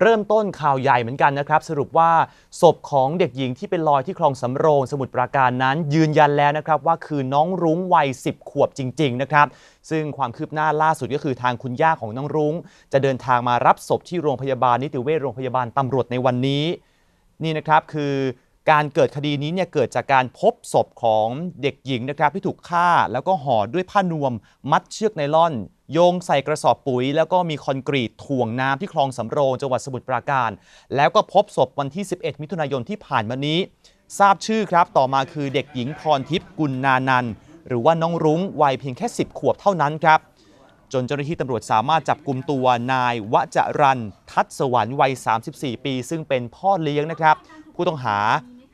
เริ่มต้นข่าวใหญ่เหมือนกันนะครับ สรุปว่าศพของเด็กหญิงที่เป็นลอยที่คลองสำโรงสมุทรปราการนั้น ยืนยันแล้วนะครับว่าคือน้องรุ้งวัย 10 ขวบจริง ๆ นะครับ ซึ่งความคืบหน้าล่าสุดก็คือทางคุณย่าของน้องรุ้ง จะเดินทางมารับศพที่โรงพยาบาลนิติเวชโรงพยาบาลตำรวจในวันนี้ นี่นะครับคือการเกิดคดีนี้เนี่ยเกิดจากการพบศพของเด็กหญิงนะครับที่ถูกฆ่า แล้วก็ห่อด้วยผ้านวม มัดเชือกไนล่อน โยงใส่กระสอบปุ๋ย แล้วก็มีคอนกรีตถ่วงน้ำที่คลองสำโรงจังหวัดสมุทรปราการ แล้วก็พบศพวันที่ 11 มิถุนายนที่ผ่านมานี้ ทราบชื่อครับต่อมาคือเด็กหญิงพรทิพย์กุลนานันหรือว่าน้องรุ้งวัยเพียงแค่ 10 ขวบเท่านั้นครับจนเจ้าหน้าที่ตำรวจสามารถจับกลุ่มตัวนายวจรันทัศสวรรค์วัย 34 ปี ซึ่งเป็นพ่อเลี้ยงนะครับ ผู้ต้องหา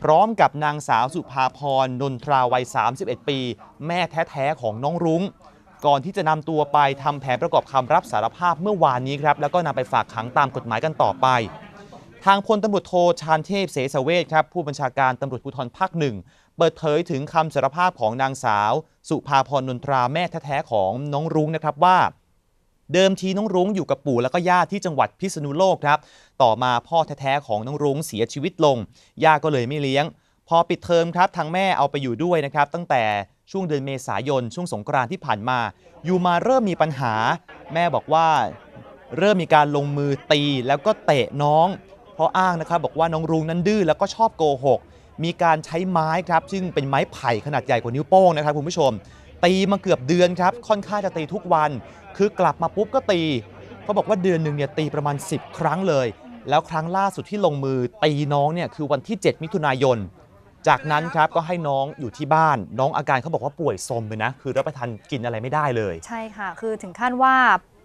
พร้อมกับนางสาวสุภาพรนนทราวัย 31 ปี แม่แท้ ๆ ของน้องรุ้ง ก่อนที่จะนำตัวไปทำแผนประกอบคำรับสารภาพเมื่อวานนี้ครับแล้วก็นำไปฝากขังตามกฎหมายกันต่อไป ทางพลตำรวจโทชาญเทพเสสเวชครับผู้บัญชาการตำรวจภูธรภาคหนึ่งเปิดเผยถึงคำสารภาพของนางสาว สุภาพรนนทราแม่แท้ๆของน้องรุ้งนะครับว่าเดิมทีน้องรุ้งอยู่กับปู่แล้วก็ย่าที่จังหวัดพิษณุโลกครับ ต่อมาพ่อแท้ๆของน้องรุ้งเสียชีวิตลง ย่าก็เลยไม่เลี้ยง พอปิดเทอมครับทางแม่เอาไปอยู่ด้วยนะครับ ตั้งแต่ ช่วงเดือนเมษายน ช่วงสงกรานที่ผ่านมาอยู่มาเริ่มมีปัญหา แม่บอกว่าเริ่มมีการลงมือตีแล้วก็เตะน้อง เพราะอ้างนะครับบอกว่าน้องรุ้งนั้นดื้อแล้วก็ชอบโกหก มีการใช้ไม้ครับ ซึ่งเป็นไม้ไผ่ขนาดใหญ่กว่านิ้วโป้งนะครับคุณผู้ชม ตีมาเกือบเดือนครับ ค่อนข้างจะตีทุกวัน คือกลับมาปุ๊บก็ตีเขาบอกว่าเดือนหนึ่งเนี่ยตีประมาณ 10 ครั้งเลย แล้วครั้งล่าสุดที่ลงมือตีน้องเนี่ยคือวันที่ 7 มิถุนายน จากนั้นครับก็ให้น้องอยู่ที่บ้าน น้องอาการเขาบอกว่าป่วยซมเลยนะ คือรับประทานกินอะไรไม่ได้เลย ใช่ค่ะ คือถึงขั้นว่า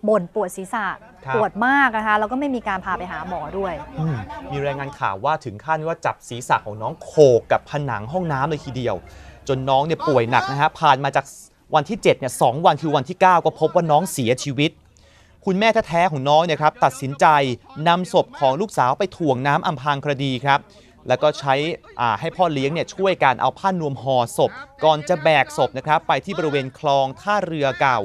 บ่นปวดศีรษะครับ ปวดมากนะคะแล้วก็ไม่มีการพาไปหาหมอด้วย อืมมีรายงานข่าวว่าถึงขั้นว่าจับศีรษะของน้องโขกกับผนังห้องน้ำเลยทีเดียว จนน้องเนี่ยป่วยหนักนะฮะผ่านมาจากวันที่7เนี่ยสองวันคือวันที่ 9 ก็พบว่าน้องเสียชีวิต คุณแม่แท้ๆของน้องเนี่ยครับตัดสินใจนำศพของลูกสาวไปถ่วงน้ำอำพรางคดีครับ แล้วก็ใช้ให้พ่อเลี้ยงเนี่ยช่วยการเอาผ้านวมห่อศพ ก่อนจะแบกศพนะครับไปที่บริเวณคลองท่าเรือเก่า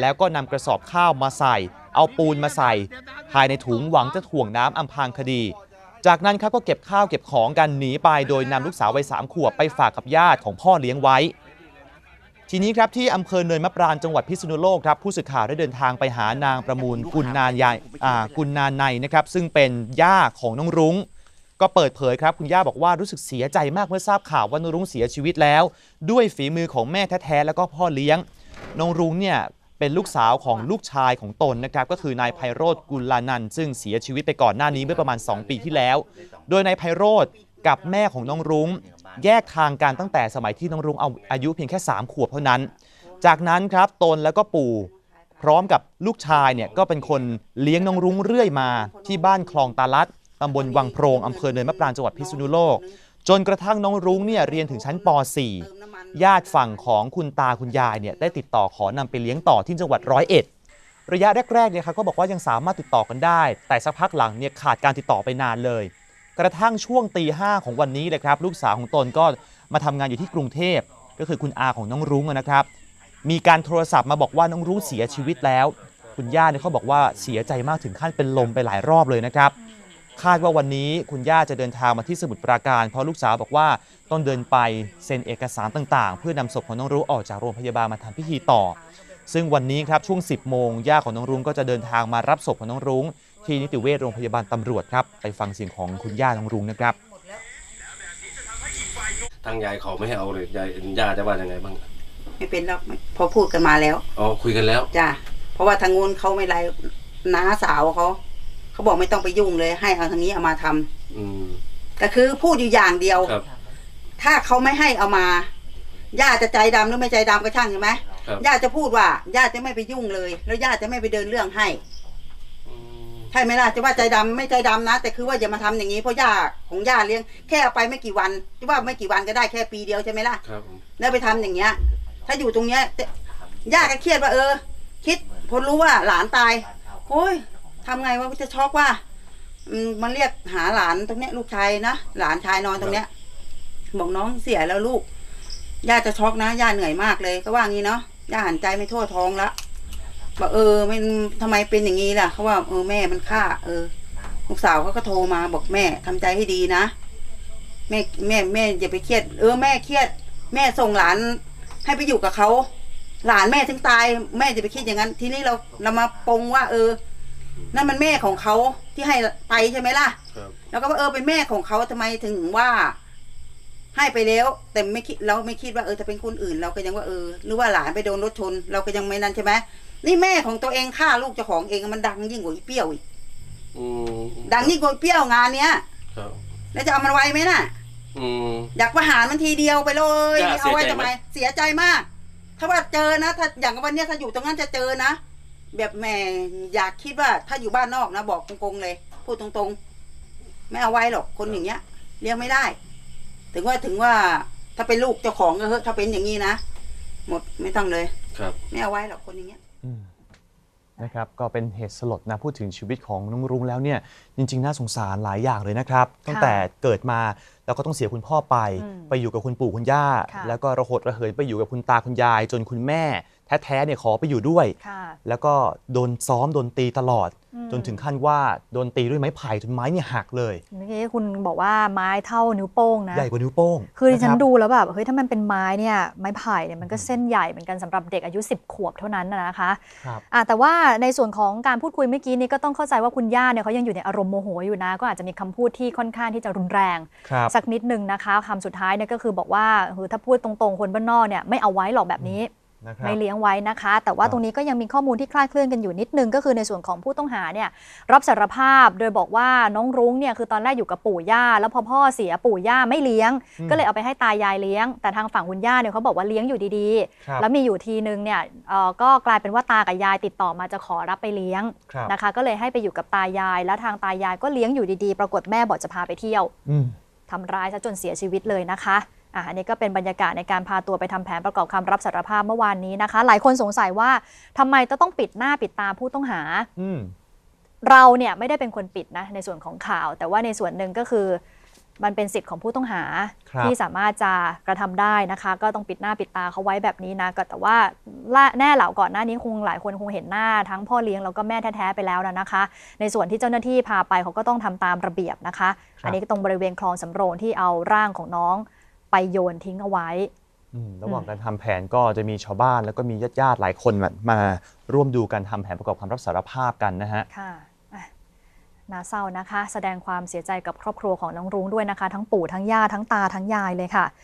แล้วก็นำกระสอบข้าวมาใส่ เอาปูนมาใส่ ภายในถุงหวังจะถ่วงน้ำอำพางคดี จากนั้นครับก็เก็บข้าวเก็บของกันหนีไปโดยนำลูกสาววัยสามขวบไปฝากกับญาติของพ่อเลี้ยงไว้ ทีนี้ครับที่อำเภอเนินมะปรางจังหวัดพิษณุโลกครับผู้สื่อข่าวได้เดินทางไปหานางประมูลกุลนานยายอ่กุลนานในนะครับซึ่งเป็นย่าของน้องรุ้ง ก็เปิดเผยครับคุณย่าบอกว่ารู้สึกเสียใจมากเมื่อทราบข่าวว่าน้องรุ้งเสียชีวิตแล้ว ด้วยฝีมือของแม่แท้ๆแล้วก็พ่อเลี้ยงน้องรุ้งเนี่ยเป็นลูกสาวของลูกชายของตนนะครับก็คือนายไพโรธกุลลานันท์ซึ่งเสียชีวิตไปก่อนหน้านี้เมื่อประมาณ 2 ปีที่แล้ว โดยนายไพโรธกับแม่ของน้องรุ้ง แยกทางกันตั้งแต่สมัยที่น้องรุ้งเอาอายุเพียงแค่ 3 ขวบเท่านั้น จากนั้นครับตนแล้วก็ปู่พร้อมกับลูกชายเนี่ยก็เป็นคนเลี้ยงน้องรุ้งเรื่อยมาที่บ้านคลองตาลัด ตำบลวังโพรงอำเภอเนินมะปรางจังหวัดพิษณุโลก จนกระทั่งน้องรุ้งเนี่ยเรียนถึงชั้นป .4 ญาติฝั่งของคุณตาคุณยายเนี่ยได้ติดต่อขอนำไปเลี้ยงต่อที่จังหวัดร้อยเอ็ดระยะแรกๆเนี่ยครับก็บอกว่ายังสามารถติดต่อกันได้ แต่สักพักหลังเนี่ยขาดการติดต่อไปนานเลย กระทั่งช่วงตีห้าของวันนี้เลยครับลูกสาวของตนก็มาทำงานอยู่ที่กรุงเทพก็คือคุณอาของน้องรุ้งนะครับ มีการโทรศัพท์มาบอกว่าน้องรุ้งเสียชีวิตแล้ว คุณย่าเนี่ยเขาบอกว่าเสียใจมากถึงขั้นเป็นลมไปหลายรอบเลยนะครับ คาดว่าวันนี้คุณย่าจะเดินทางมาที่สมุทรปราการ เพราะลูกสาวบอกว่าต้องเดินไปเซ็นเอกสารต่างๆ เพื่อนำศพของน้องรุ้งออกจากโรงพยาบาลมาทำพิธีต่อ ซึ่งวันนี้ครับช่วง 10 โมงย่าของน้องรุ้งก็จะเดินทางมารับศพของน้องรุ้ง ที่นิติเวชโรงพยาบาลตำรวจครับไปฟังเสียงของคุณย่าน้องรุ้งนะครับทางยายเขาไม่ให้เอาเลยยายย่าจะว่ายังไงบ้างไม่เป็นหรอกพอพูดกันมาแล้วอ๋อคุยกันแล้วจ้ะเพราะว่าทางงูนเขาไม่ไรน้าสาวเขา เขาบอกไม่ต้องไปยุ่งเลย ให้เอาทางนี้เอามาทำอืมก็คือพูดอยู่อย่างเดียว ครับถ้าเขาไม่ให้เอามาย่าจะใจดำหรือไม่ใจดำก็ช่างใช่ไหมครับย่าจะพูดว่าย่าจะไม่ไปยุ่งเลย แล้วย่าจะไม่ไปเดินเรื่องให้ อืมใช่ไหมล่ะจะว่าใจดำไม่ใจดำนะ แต่คือว่าอย่ามาทำอย่างนี้เพราะย่าของย่าเลี้ยงแค่เอาไปไม่กี่วันที่ว่าไม่กี่วันก็ได้แค่ปีเดียวใช่ไหมล่ะ ครับผมแล้วไปทำอย่างเงี้ย ถ้าอยู่ตรงเนี้ยแต่ย่าก็เครียดว่าเออ คิดพอรู้ว่าหลานตายโอ้ย ทำไงว่าจะช็อกว่าอืมมันเรียกหาหลานตรงเนี้ยลูกชายนะหลานชายนอนตรงเนี้ยบอกน้องเสียแล้วลูกย่าจะช็อกนะย่าเหนื่อยมากเลย ก็ว่างี้เนาะย่าหันใจไม่ทั่วท้องละบอกเออมันทำไมเป็นอย่างนี้ล่ะเขาว่าเออแม่มันฆ่า เออลูกสาวเขาก็โทรมาบอกแม่ทำใจให้ดีนะแม่แม่แม่อย่าไปเครียด เออแม่เครียด แม่ส่งหลาน ให้ไปอยู่กับเขาหลานแม่ถึงตาย แม่จะไปคิดอย่างนั้น ทีนี้เราเรามาปรงว่า เออ นั่นมันแม่ของเขาที่ให้ไปใช่ไหมล่ะ ครับ แล้วก็ว่าเออเป็นแม่ของเขาทำไมถึงว่า ให้ไปแล้ว แต่ไม่คิดเราไม่คิดว่าเออถ้าเป็นคนอื่น เราก็ยังว่าเออหรือว่าหลานไปโดนรถชน เราก็ยังไม่นั่นใช่ไหมนี่แม่ของตัวเองฆ่าลูกเจ้าของเองมันดังยิ่งกว่าอีเปรี้ยวอีกอืมดังยิ่งกว่าอีเปรี้ยวงานเนี้ยครับแล้วจะเอามันไว้ไหมน่ะ อืม อยากประหารมันทีเดียวไปเลยจ้ะไม่เอาไว้เสียใจทำไหไมมเสียใจมาก ถ้าว่าเจอนะ ถ้าอย่างวันเนี้ยถ้าอยู่ตรงนั้นจะเจอนะ แบบแหม่อยากคิดว่าถ้าอยู่บ้านนอกนะบอกตรงๆเลย พูดตรงๆ ไม่เอาไว้หรอกคนอย่างเงี้ย เลี้ยงไม่ได้ ถึงว่าถึงว่าถ้าเป็นลูกเจ้าของก็เถอะถ้าเป็นอย่างนี้นะหมดไม่ต้องเลย ครับ ไม่เอาไว้หรอกคนอย่างเงี้ย อืมนะครับก็เป็นเหตุสลดนะพูดถึงชีวิตของน้องรุ้งแล้วเนี่ยจริง ๆ น่าสงสารหลายอย่างเลยนะครับ ตั้งแต่เกิดมาแล้วก็ต้องเสียคุณพ่อไป อืมไปอยู่กับคุณปู่คุณย่า ค่ะ แล้วก็ระหดระเหยไปอยู่กับคุณตาคุณยาย จนคุณแม่ แท้ๆเนี่ยขอไปอยู่ด้วยค่ะแล้วก็โดนซ้อมโดนตีตลอดอืมจนถึงขั้นว่าโดนตีด้วยไม้ไผ่จนไม้เนี่ยหักเลยเมื่อกี้คุณบอกว่าไม้เท่านิ้วโป้งนะใหญ่กว่านิ้วโป้งคือดิฉันนะรับดูแล้วแบบเฮ้ยถ้ามันเป็นไม้เนี่ยไม้ไผ่เนี่ยมันก็เส้นใหญ่เหมือนกันสำหรับเด็กอายุ 10 ขวบเท่านั้นนะนะคะครับอะแต่ว่าในส่วนของการพูดคุยเมื่อกี้นี้ก็ต้องเข้าใจว่าคุณย่าเนี่ยเขายังอยู่ในอารมณ์โมโหอยู่นะ ก็อาจจะมีคำพูดที่ค่อนข้างที่จะรุนแรงครับสักนิดนึงนะคะคำสุดท้ายเนี่ยก็คือบอกว่าเฮ้ยถ้าพูดตรงๆคนบ้านนอกเนี่ยไม่เอาไว้หรอกแบบนี้นะครับ ไม่เลี้ยงไว้นะคะ แต่ว่าครับตรงนี้ก็ยังมีข้อมูลที่คลาดเคลื่อนกันอยู่นิดนึง ก็คือในส่วนของผู้ต้องหาเนี่ยรับสารภาพโดยบอกว่าน้องรุ้งเนี่ยคือตอนแรกอยู่กับปู่ย่า แล้วพอพ่อเสียปู่ย่าไม่เลี้ยงอืมก็เลยเอาไปให้ตายายเลี้ยง แต่ทางฝั่งคุณย่าเนี่ยเขาบอกว่าเลี้ยงอยู่ดีครับๆแล้วมีอยู่ทีนึงเนี่ยเอ่อก็กลายเป็นว่าตากับยายติดต่อมาจะขอรับไปเลี้ยงครับนะคะ ก็เลยให้ไปอยู่กับตายาย แล้วทางตายายก็เลี้ยงอยู่ดีๆ ปรากฏแม่บอกจะพาไปเที่ยวอืมทำร้ายซะจนเสียชีวิตเลยนะคะ อะอันนี้ก็เป็นบรรยากาศในการพาตัวไปทำแผนประกอบคำรับสารภาพเมื่อวานนี้นะคะ หลายคนสงสัยว่าทำไมจะต้องปิดหน้าปิดตาผู้ต้องหาอืมเราเนี่ยไม่ได้เป็นคนปิดนะในส่วนของข่าว แต่ว่าในส่วนหนึ่งก็คือมันเป็นสิทธิ์ของผู้ต้องหาครับที่สามารถจะกระทำได้นะคะ ก็ต้องปิดหน้าปิดตาเขาไว้แบบนี้นะก็แต่ว่าละแน่เหล่าก่อนหน้านี้คงหลายคนคงเห็นหน้าทั้งพ่อเลี้ยงแล้วก็แม่แท้ๆไปแล้วนะนะคะ ในส่วนที่เจ้าหน้าที่พาไปเขาก็ต้องทำตามระเบียบนะคะครับอันนี้ก็ตรงบริเวณคลองสำโรงที่เอาร่างของน้อง ไปโยนทิ้งเอาไว้อืมระหว่างการทำแผนก็จะมีชาวบ้านแล้วก็มีญาติๆหลายคนมามาร่วมดูการทำแผนประกอบคำรับสารภาพกันนะฮะค่ะอะน่าเศร้านะคะ แสดงความเสียใจกับครอบครัวของน้องรุ้งด้วยนะคะ ทั้งปู่ทั้งย่าทั้งตาทั้งยายเลยค่ะ